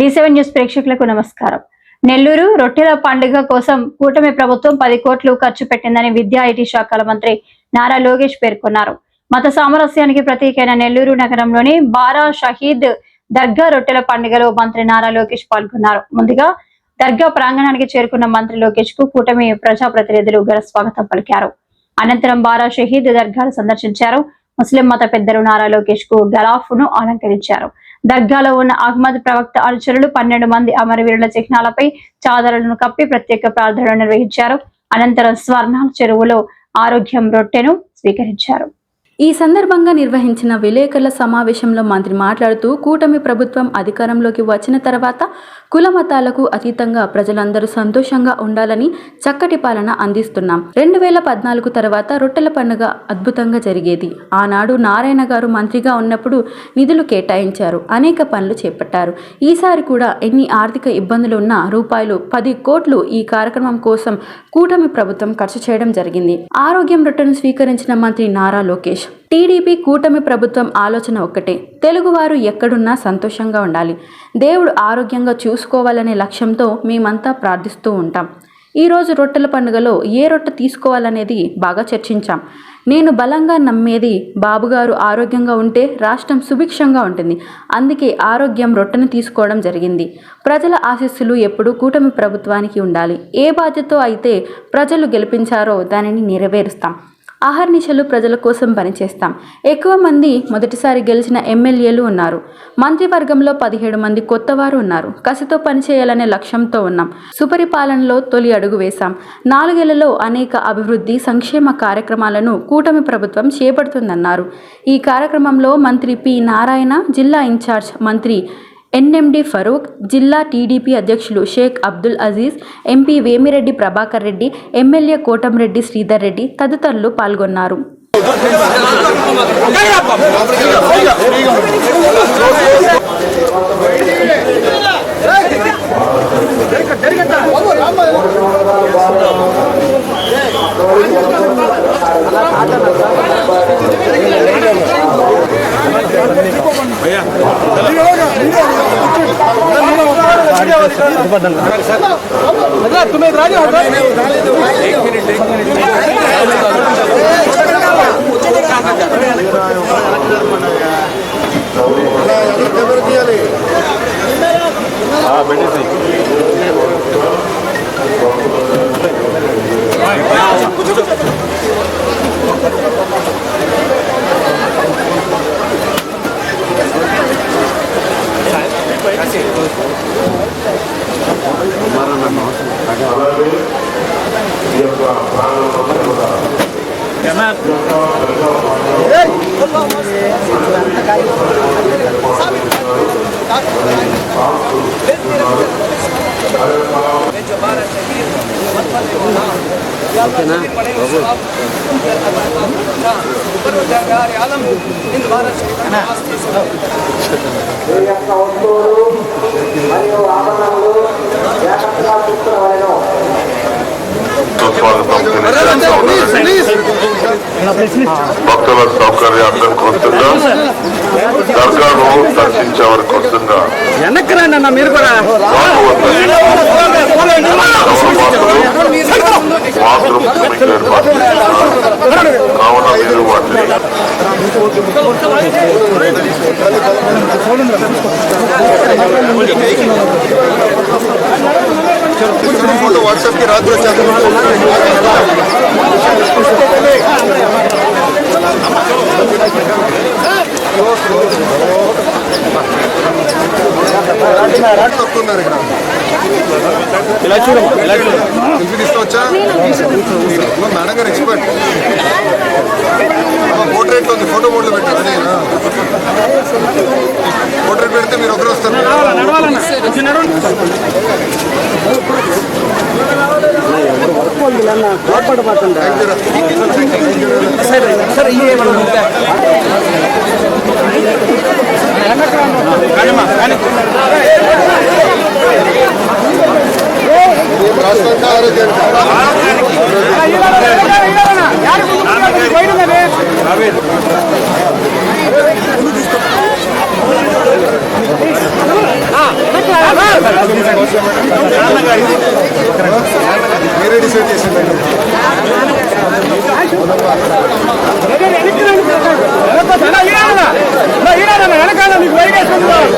D seven news ప్రేక్షకులకు నమస్కారం. నెల్లూరు రొట్టెల పండుగ కోసం కూటమి ప్రభుత్వం పది కోట్లు ఖర్చు పెట్టిందని విద్యా ఐటీ శాఖల మంత్రి నారా లోకేష్ పేర్కొన్నారు. మత సామరస్యానికి ప్రతీకైన నెల్లూరు నగరంలోని బారా షహీద్ దర్గా రొట్టెల పండుగలో మంత్రి నారా లోకేష్ పాల్గొన్నారు. ముందుగా దర్గా ప్రాంగణానికి చేరుకున్న మంత్రి లోకేష్కు కూటమి ప్రజాప్రతినిధులు ఘన స్వాగతం పలికారు. అనంతరం బారా షహీద్ దర్గాను సందర్శించారు. ముస్లిం మత పెద్దలు నారా లోకేష్కు గలాఫ్ను అలంకరించారు. దర్గాలో ఉన్న అహ్మద్ ప్రవక్త అనుచరులు పన్నెండు మంది అమరవీరుల చిహ్నాలపై చాదరలను కప్పి ప్రత్యేక ప్రార్థనలు నిర్వహించారు. అనంతరం స్వర్ణ చెరువులో ఆరోగ్యం రొట్టెను స్వీకరించారు. ఈ సందర్భంగా నిర్వహించిన విలేకరుల సమావేశంలో మంత్రి మాట్లాడుతూ కూటమి ప్రభుత్వం అధికారంలోకి వచ్చిన తర్వాత కుల మతాలకు అతీతంగా ప్రజలందరూ సంతోషంగా ఉండాలని చక్కటి పాలన అందిస్తున్నాం. రెండు వేల పద్నాలుగు తర్వాత రొట్టెల పండుగ అద్భుతంగా జరిగేది. ఆనాడు నారాయణ గారు మంత్రిగా ఉన్నప్పుడు నిధులు కేటాయించారు. అనేక పనులు చేపట్టారు. ఈసారి కూడా ఎన్ని ఆర్థిక ఇబ్బందులు ఉన్నా రూపాయలు పది కోట్లు ఈ కార్యక్రమం కోసం కూటమి ప్రభుత్వం ఖర్చు చేయడం జరిగింది. ఆరోగ్యం రొట్టెను స్వీకరించిన మంత్రి నారా లోకేష్ టీడీపీ కూటమి ప్రభుత్వం ఆలోచన ఒక్కటే. తెలుగువారు ఎక్కడున్నా సంతోషంగా ఉండాలి. దేవుడు ఆరోగ్యంగా చూసుకోవాలనే లక్ష్యంతో మేమంతా ప్రార్థిస్తూ ఉంటాం. ఈరోజు రొట్టెల పండుగలో ఏ రొట్టె తీసుకోవాలనేది బాగా చర్చించాం. నేను బలంగా నమ్మేది బాబుగారు ఆరోగ్యంగా ఉంటే రాష్ట్రం సుభిక్షంగా ఉంటుంది. అందుకే ఆరోగ్యం రొట్టెను తీసుకోవడం జరిగింది. ప్రజల ఆశీస్సులు ఎప్పుడూ కూటమి ప్రభుత్వానికి ఉండాలి. ఏ బాధ్యత అయితే ప్రజలు గెలిపించారో దానిని నెరవేరుస్తాం. అహర్నిశలు ప్రజల కోసం పనిచేస్తాం. ఎక్కువ మంది మొదటిసారి గెలిచిన ఎమ్మెల్యేలు ఉన్నారు. మంత్రివర్గంలో పదిహేడు మంది కొత్తవారు ఉన్నారు. కసితో పనిచేయాలనే లక్ష్యంతో ఉన్నాం. సుపరిపాలనలో తొలి అడుగు వేశాం. నాలుగేళ్ళలో అనేక అభివృద్ధి సంక్షేమ కార్యక్రమాలను కూటమి ప్రభుత్వం చేపడుతుందన్నారు. ఈ కార్యక్రమంలో మంత్రి పి నారాయణ జిల్లా ఇన్ఛార్జ్ మంత్రి ఎన్ఎండి ఫరూక్ జిల్లా టీడీపీ అధ్యక్షులు షేక్ అబ్దుల్ అజీజ్ ఎంపీ వేమిరెడ్డి ప్రభాకర్ రెడ్డి ఎమ్మెల్యే కోటంరెడ్డి శ్రీధర్ రెడ్డి తదితరులు పాల్గొన్నారు. तुम्हें इधर आ जाओ एक मिनट एक मिनट हाँ बेटे सही యొక్క వస్తువులు మరియు ఆభరణములు జాగ్రత్తగా చూసుకోవాలను భక్తుల సౌకర్యార్థం కొద్దిగా దర్గాను దర్శించేవారి కొద్దిగా వెనక్కి రండి అన్న మీరు కూడా మాత్రం మీకు ఏర్పాటు చేస్తున్నారు. కావున మీరు వాటిని फ़ोटो व्हाट्सएप की रात ಇಲ್ಲ ಏರ್ಪಾಡು ಮಾಡ್ಕೊಂಡೆ ಸರ್ ಸರ್ ಇಲ್ಲೇ ಮಾಡೋದು ஆ కానీ డిసైడ్ ఆరోగ్యానికి వెనకాల నీకు బయట బయట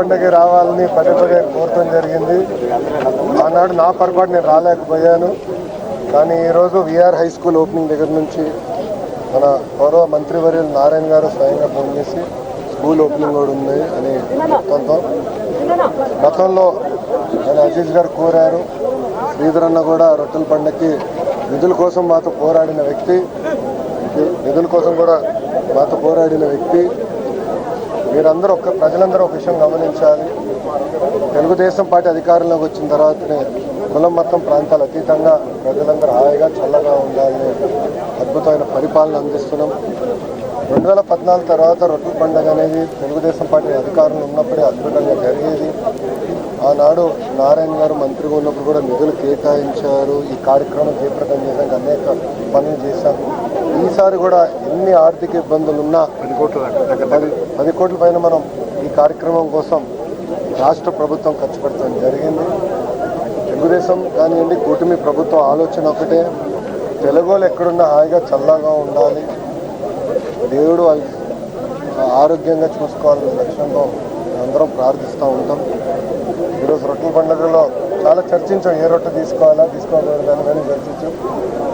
రొట్టెల పండుగ రావాలని పదే పదే కోరటం జరిగింది. ఆనాడు నా పొరపాటు నేను రాలేకపోయాను. కానీ ఈరోజు విఆర్ హై స్కూల్ ఓపెనింగ్ దగ్గర నుంచి మన గౌరవ మంత్రివర్యులు నారాయణ గారు స్వయంగా ఫోన్ చేసి స్కూల్ ఓపెనింగ్ కూడా ఉంది అని మొత్తంతో గతంలో ఆయన అజీజ్ గారు కోరారు. శ్రీధరన్న కూడా రొట్టెల పండుగకి నిధుల కోసం మాతో పోరాడిన వ్యక్తి. నిధుల కోసం కూడా మాతో పోరాడిన వ్యక్తి. మీరందరూ ఒక ప్రజలందరూ ఒక విషయం గమనించాలి. తెలుగుదేశం పార్టీ అధికారంలోకి వచ్చిన తర్వాతనే కులం మొత్తం ప్రాంతాలు అతీతంగా ప్రజలందరూ హాయిగా చల్లగా ఉండాలని అద్భుతమైన పరిపాలన అందిస్తున్నాం. రెండు వేల పద్నాలుగు తర్వాత రొట్టెల పండుగ అనేది తెలుగుదేశం పార్టీ అధికారంలో ఉన్నప్పుడే అద్భుతంగా జరిగేది. ఆనాడు నారాయణ గారు మంత్రిగా ఉన్నప్పుడు కూడా నిధులు కేటాయించారు. ఈ కార్యక్రమం చేపట్టడం చేయడానికి అనేక పనులు చేశారు ఈసారి కూడా ఎన్ని ఆర్థిక ఇబ్బందులు ఉన్నా పది కోట్ల పది పది కోట్ల పైన మనం ఈ కార్యక్రమం కోసం రాష్ట్ర ప్రభుత్వం ఖర్చు పెట్టడం జరిగింది. తెలుగుదేశం కానివ్వండి కూటమి ప్రభుత్వం ఆలోచన ఒకటే. తెలుగులో ఎక్కడున్నా హాయిగా చల్లగా ఉండాలి. దేవుడు వాళ్ళ ఆరోగ్యంగా చూసుకోవాలనే లక్ష్యంతో అందరం ప్రార్థిస్తూ ఉంటాం. ఈరోజు రొట్టెల పండుగలో చాలా చర్చించాం. ఏ రొట్టె తీసుకోవాలా తీసుకోవాలి కానీ చర్చించాం.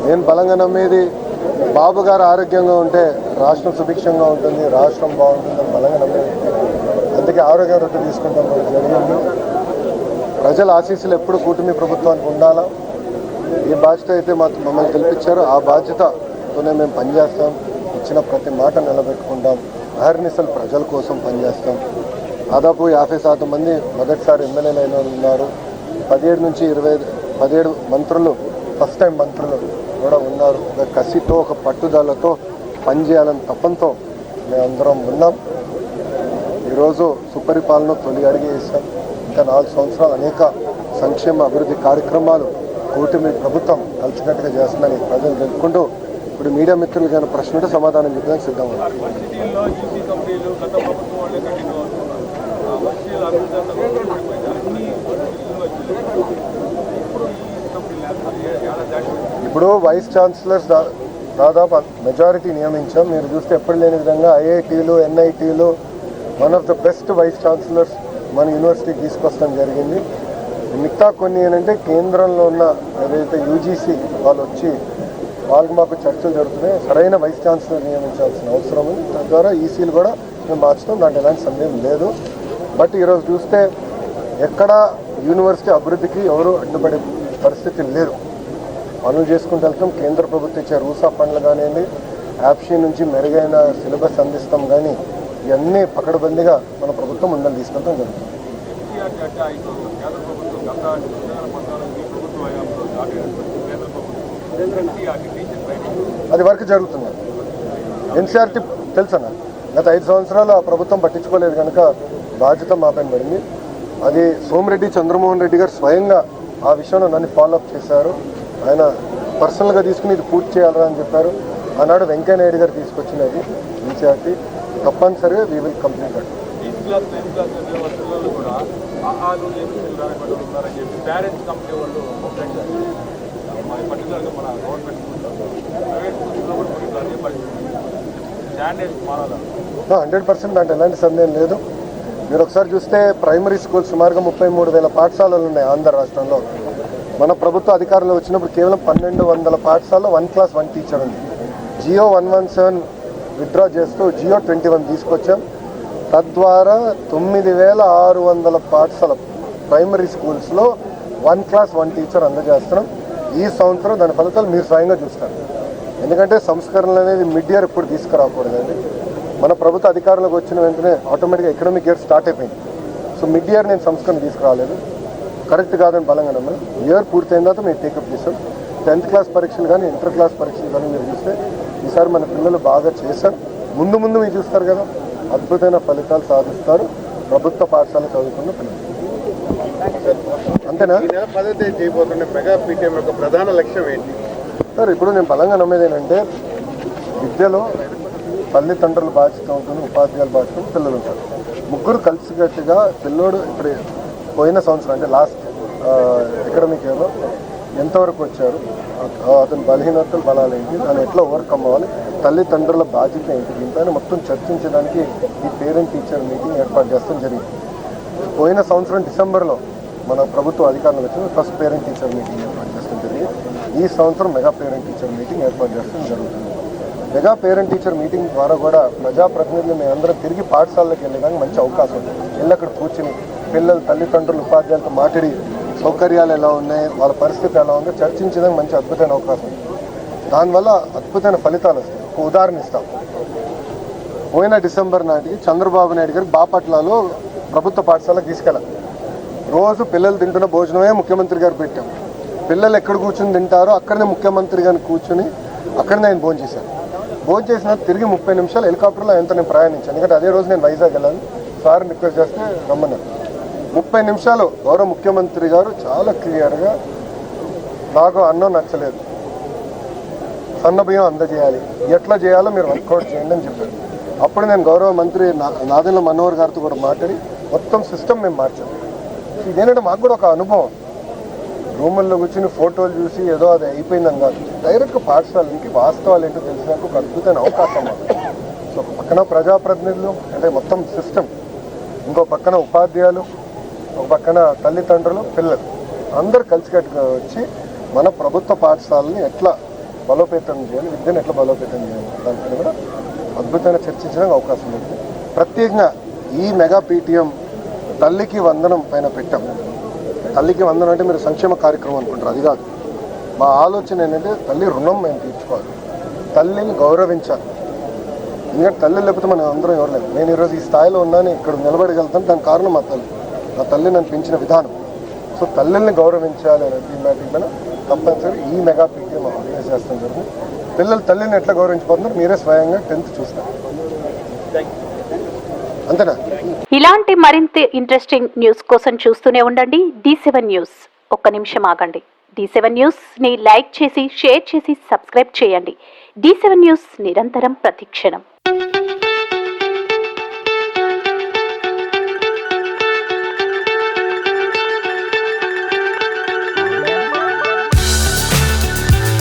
నేను బలంగా నమ్మేది బాబు గారు ఆరోగ్యంగా ఉంటే రాష్ట్రం సుభిక్షంగా ఉంటుంది రాష్ట్రం బాగుంటుందని బలంగా నమ్మే అందుకే ఆరోగ్య రొట్టె తీసుకుంటాం కూడా జరిగింది. ప్రజల ఆశీస్సులు ఎప్పుడు కూటమి ప్రభుత్వానికి ఉండాలా? ఈ బాధ్యత అయితే మాకు మమ్మల్ని తెలిపించారు ఆ బాధ్యతతోనే మేము పనిచేస్తాం. ఇచ్చిన ప్రతి మాట నిలబెట్టుకుంటాం. అహర్నిశలు ప్రజల కోసం పనిచేస్తాం. దాదాపు యాభై శాతం మంది మొదటిసారి ఎమ్మెల్యేలు అయిన ఉన్నారు. పదిహేడు నుంచి ఇరవై పదిహేడు మంత్రులు ఫస్ట్ టైం మంత్రులు. కూడా ఉన్నారు. ఒక కసితో ఒక పట్టుదలతో పనిచేయాలని తపంతో మేమందరం ఉన్నాం. ఈరోజు సుపరిపాలన తొలి అడిగి వేసాం ఇంకా నాలుగు సంవత్సరాలు అనేక సంక్షేమ అభివృద్ధి కార్యక్రమాలు కూటమి ప్రభుత్వం కలిసికట్టుగా చేస్తుందని ప్రజలు తెలుపుకుంటూ ఇప్పుడు మీడియా మిత్రులు కానీ ప్రశ్న ఉంటే సమాధానం చెప్పడానికి సిద్ధంగా ఉన్నాం వర్సిటీల్లో ఈసీ కంపెనీలు గత ప్రభుత్వం వాళ్ళే కట్టిన ఆ వర్సిటీల అభివృద్ధి అంతా కూడా పడిపోయింది అన్ని వర్సిటీల్లో వచ్చి ఇప్పుడు ఈ కంపెనీలు ఏడాది దాటి ఇప్పుడు వైస్ ఛాన్సలర్స్ దా- దాదాపు మెజారిటీ నియమించాం. మీరు చూస్తే ఎప్పుడు లేని విధంగా ఐఐటీలు ఎన్ఐటీలు one of the best vice chancellors మన యూనివర్సిటీకి తీసుకొస్తాం జరిగింది. మిగతా కొన్ని ఏంటంటే కేంద్రంలో ఉన్న ఏదైతే యూజీసీ వాళ్ళు వచ్చి వాళ్ళకి మాకు చర్చలు జరుగుతున్నాయి. సరైన వైస్ ఛాన్సలర్ నియమించాల్సిన అవసరం ఉంది. తద్వారా ఈసీలు కూడా మేము మార్చుతాం. దాంట్లో ఎలాంటి సందేహం లేదు. బట్ ఈరోజు చూస్తే ఎక్కడ యూనివర్సిటీ అభివృద్ధికి ఎవరు అడ్డుపడే పరిస్థితి లేదు. పనులు చేసుకుంటూ వెళ్తాం. కేంద్ర ప్రభుత్వం ఇచ్చే రూసా పనులు కానివ్వండి యాప్షీ నుంచి మెరుగైన సిలబస్ అందిస్తాం కానీ ఇవన్నీ పకడ్బందీగా మన ప్రభుత్వం ముందలు తీసుకెళ్తాం జరుగుతుంది. అది వర్క్ జరుగుతుంది. ఎన్సీఆర్టీ తెలుసన్నా గత ఐదు సంవత్సరాలు ఆ ప్రభుత్వం పట్టించుకోలేదు కనుక బాధ్యత మాపైన పడింది. అది సోమిరెడ్డి చంద్రమోహన్ రెడ్డి గారు స్వయంగా ఆ విషయంలో నన్ను ఫాలోఅప్ చేశారు. ఆయన పర్సనల్గా తీసుకుని ఇది పూర్తి చేయాలరా అని చెప్పారు. ఆనాడు వెంకయ్య నాయుడు గారు తీసుకొచ్చినది ఎన్సీఆర్టీ తప్పనిసరిగా వీ విల్ కంప్లీట్ అట్ మారాలి? హండ్రెడ్ పర్సెంట్ దాంట్లో ఎలాంటి సందేహం లేదు. మీరు ఒకసారి చూస్తే ప్రైమరీ స్కూల్ సుమారుగా ముప్పై మూడు వేల పాఠశాలలు ఉన్నాయి ఆంధ్ర రాష్ట్రంలో. మన ప్రభుత్వ అధికారంలో వచ్చినప్పుడు కేవలం పన్నెండు వందల పాఠశాలలో వన్ క్లాస్ వన్ టీచర్ ఉంది. GO one one seven withdraw చేస్తూ జియో ట్వంటీ వన్ తీసుకొచ్చాం. తద్వారా తొమ్మిది వేల ఆరు వందల పాఠశాల ప్రైమరీ స్కూల్స్లో వన్ క్లాస్ వన్ టీచర్ అందజేస్తున్నాం. ఈ సంవత్సరం దాని ఫలితాలు మీరు స్వయంగా చూస్తారు. ఎందుకంటే సంస్కరణలు అనేది మిడ్ ఇయర్ ఇప్పుడు తీసుకురాకూడదండి. మన ప్రభుత్వ అధికారంలోకి వచ్చిన వెంటనే ఆటోమేటిక్గా ఎకనామిక్ ఇయర్ స్టార్ట్ అయిపోయింది. సో మిడ్ ఇయర్ నేను సంస్కరణ తీసుకురాలేదు. కరెక్ట్ కాదని బలంగా నమ్మాను. ఇయర్ పూర్తయిన తర్వాత మేము టేకప్ చేసాం టెన్త్ క్లాస్ పరీక్షలు కానీ ఇంటర్ క్లాస్ పరీక్షలు కానీ మీరు చూస్తే ఈసారి మన పిల్లలు బాగా చేశారు. ముందు ముందు మీరు చూస్తారు కదా అద్భుతమైన ఫలితాలు సాధిస్తారు ప్రభుత్వ పాఠశాల చదువుకున్న పిల్లలు. అంతేనా? ఈ నెల పదో తేదీ చేయబోతున్న మెగా పీటీఎం యొక్క ప్రధాన లక్ష్యం ఏంటి? సార్ ఇప్పుడు నేను బలంగా నమ్మేది ఏంటంటే విద్యలో తల్లిదండ్రుల బాధ్యత ఉంటుంది ఉపాధ్యాయుల బాధ్యత పిల్లలు ఉంటారు. ముగ్గురు కలిసికట్టుగా పిల్లోడు ఇప్పుడు పోయిన సంవత్సరం అంటే లాస్ట్ ఎకడమిక్ ఇయర్లో ఎంతవరకు వచ్చారు? అతని బలహీనతలు బలాలు ఏంటి? దాన్ని ఎట్లా ఓవర్కమ్ అవ్వాలి? తల్లిదండ్రుల బాధ్యత ఏంటి? దీనిపైన మొత్తం చర్చించడానికి ఈ పేరెంట్ టీచర్ మీటింగ్ ఏర్పాటు చేస్తాం జరిగింది. పోయిన సంవత్సరం డిసెంబర్లో మన ప్రభుత్వ అధికారులు వచ్చిన ఫస్ట్ పేరెంట్ టీచర్ మీటింగ్ ఏర్పాటు చేస్తాం జరిగింది. ఈ సంవత్సరం మెగా పేరెంట్ టీచర్ మీటింగ్ ఏర్పాటు చేస్తాం జరుగుతుంది. మెగా పేరెంట్ టీచర్ మీటింగ్ ద్వారా కూడా ప్రజాప్రతినిధులు మేమందరం తిరిగి పాఠశాలలకు వెళ్ళడానికి మంచి అవకాశం ఉంది. వెళ్ళి అక్కడ కూర్చుని పిల్లలు తల్లిదండ్రులు ఉపాధ్యాయులతో మాట్లాడి సౌకర్యాలు ఎలా ఉన్నాయి వాళ్ళ పరిస్థితి ఎలా ఉందో చర్చించడానికి మంచి అద్భుతమైన అవకాశం. ఉంది దానివల్ల అద్భుతమైన ఫలితాలు వస్తాయి. ఒక ఉదాహరణ ఇస్తాం. పోయిన డిసెంబర్ నాటికి చంద్రబాబు నాయుడు గారు బాపట్లలో ప్రభుత్వ పాఠశాలకు తీసుకెళ్ళాలి రోజు పిల్లలు తింటున్న భోజనమే ముఖ్యమంత్రి గారు పెట్టాం పిల్లలు ఎక్కడ కూర్చుని తింటారో అక్కడనే ముఖ్యమంత్రి గారిని కూర్చుని అక్కడనే ఆయన భోజనం చేశాను భోజనం చేసిన తిరిగి ముప్పై నిమిషాలు హెలికాప్టర్లో ఆయనతో నేను ప్రయాణించాను. ఎందుకంటే అదే రోజు నేను వైజాగ్ వెళ్ళాను. సార్ రిక్వెస్ట్ చేస్తే రమ్మన్నారు. ముప్పై నిమిషాలు గౌరవ ముఖ్యమంత్రి గారు చాలా క్లియర్గా నాకు అన్నం నచ్చలేదు. సన్న బియ్యం అందజేయాలి. ఎట్లా చేయాలో మీరు వర్కౌట్ చేయండి అని చెప్పారు. అప్పుడు నేను గౌరవ మంత్రి నా- మనోహర్ గారితో కూడా మాట్లాడి మొత్తం సిస్టమ్ మేము మార్చాం. ఇదేంటంటే మాకు కూడా ఒక అనుభవం. రూముల్లో కూర్చుని ఫోటోలు చూసి ఏదో అది అయిపోయిందని కాదు. డైరెక్ట్గా పాఠశాలకి వాస్తవాలు ఏంటో తెలిసినాక ఒక అద్భుతమైన అవకాశం సో ఒక పక్కన ప్రజాప్రతినిధులు అంటే మొత్తం సిస్టమ్ ఇంకో పక్కన ఉపాధ్యాయులు ఒక పక్కన తల్లిదండ్రులు పిల్లలు అందరు కలిసికట్టుగా వచ్చి మన ప్రభుత్వ పాఠశాలని ఎట్లా బలోపేతం చేయాలి విద్యను ఎట్లా బలోపేతం చేయాలి దానిపైన కూడా అద్భుతంగా చర్చించడానికి అవకాశం ఉంది. ప్రత్యేకంగా ఈ మెగా పీటీఎం తల్లికి వందనం పైన పెట్టాం. తల్లికి వందనం అంటే మీరు సంక్షేమ కార్యక్రమం అనుకుంటారు అది కాదు. మా ఆలోచన ఏంటంటే తల్లి రుణం మేము తీర్చుకోవాలి. తల్లిని గౌరవించాలి. ఎందుకంటే తల్లి లేకపోతే మనం అందరం ఎవరు లేదు నేను ఈరోజు ఈ స్థాయిలో ఉన్నాను ఇక్కడ నిలబడగలుగుతాను దానికి కారణం మా తల్లి. నా తల్లి నన్ను పెంచిన విధానం. సో తల్లిని గౌరవించాలి అనే థీమాటిక్ మీద తప్పనిసరి ఈ మెగా పీటీఎం ఆర్గనైజ్ చేస్తాం జరిగింది పిల్లలు తల్లిని ఎట్లా గౌరవించబోతున్నారు మీరే స్వయంగా టెన్త్ చూస్తారు. అంతేనా? ఇలాంటి మరింత ఇంట్రెస్టింగ్ న్యూస్ కోసం చూస్తూనే ఉండండి. D seven news. ఒక్క నిమిషం ఆగండి. డి సెవెన్ న్యూస్ని లైక్ చేసి షేర్ చేసి సబ్స్క్రైబ్ చేయండి. డి సెవెన్ న్యూస్ నిరంతరం ప్రతిక్షణం.